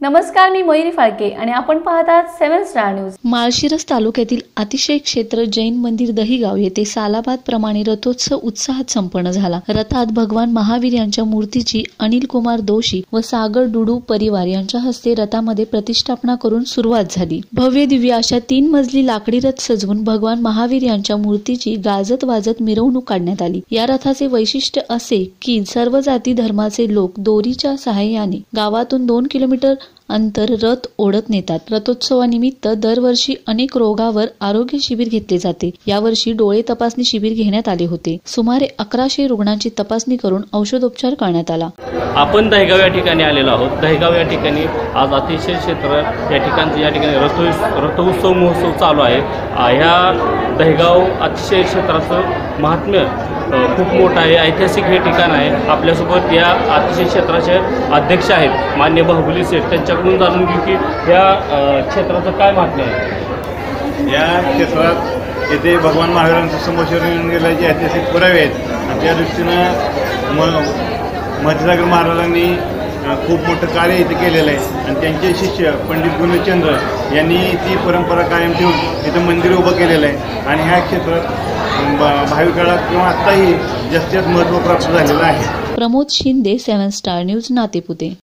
नमस्कार मी मयुरी फाळके आणि आपण पाहत आहात सेव्हन स्टार न्यूज. माळशिरस तालुक्यातील अतिशय क्षेत्र जैन मंदिर दहीगाव येथे सालाबाद प्रमाणे रथोत्सव उत्साहात संपन्न झाला. रथात भगवान महावीर यांच्या मूर्तीची अनिल कुमार दोशी व सागर डुडू परिवार यांच्या हस्ते रथामध्ये प्रतिष्ठापना करून सुरुवात झाली. भव्य दिव्य अशा तीन मजली लाकडी रथ सजवून भगवान महावीर यांच्या मूर्तीची गाजत वाजत मिरवणूक काढण्यात आली. या रथाचे वैशिष्ट्य असे की सर्व जाती धर्माचे लोक दोरीच्या सहाय्याने गावातून दोन किलोमीटर अंतर रथ ओढत नेतात. रथोत्सवानिमित्त दरवर्षी अनेक रोगावर आरोग्य शिबिर घेतले जाते. यावर्षी डोळे तपासणी शिबिर घेण्यात आले होते. सुमारे अकराशे रुग्णांची तपासणी करून औषधोपचार करण्यात आला. आपण दहगाव या ठिकाणी आलेलो आहोत. दहगाव या ठिकाणी आज अतिशय क्षेत्र या ठिकाणचे या ठिकाणी रथ रथोत्सव महोत्सव चालू आहे. ह्या दहगाव अतिशय क्षेत्राचं महात्म्य खूप मोठं आहे ऐतिहासिक हे ठिकाण आहे. आपल्यासोबत या अतिशय क्षेत्राचे अध्यक्ष आहेत मान्य बाहुबली सेठ. त्यांच्याकडून जाणून घेऊ की ह्या क्षेत्राचं काय महत्त्व आहे? या क्षेत्रात येथे भगवान महावीरांचं समोर गेल्याचे ऐतिहासिक पुरावे आहेत. आणि त्या दृष्टीनं म मध्यसागर महाराजांनी खूप मोठं कार्य इथे केलेलं आहे. आणि त्यांचे शिष्य पंडित गुणचंद्र यांनी ती परंपरा कायम ठेवून इथं मंदिर उभं केलेलं आहे. आणि ह्या क्षेत्रात भावी काळात किंवा आत्ताही जास्तीत महत्त्व प्राप्त झालेलं आहे. Pramod Shinde seven star news Natepute.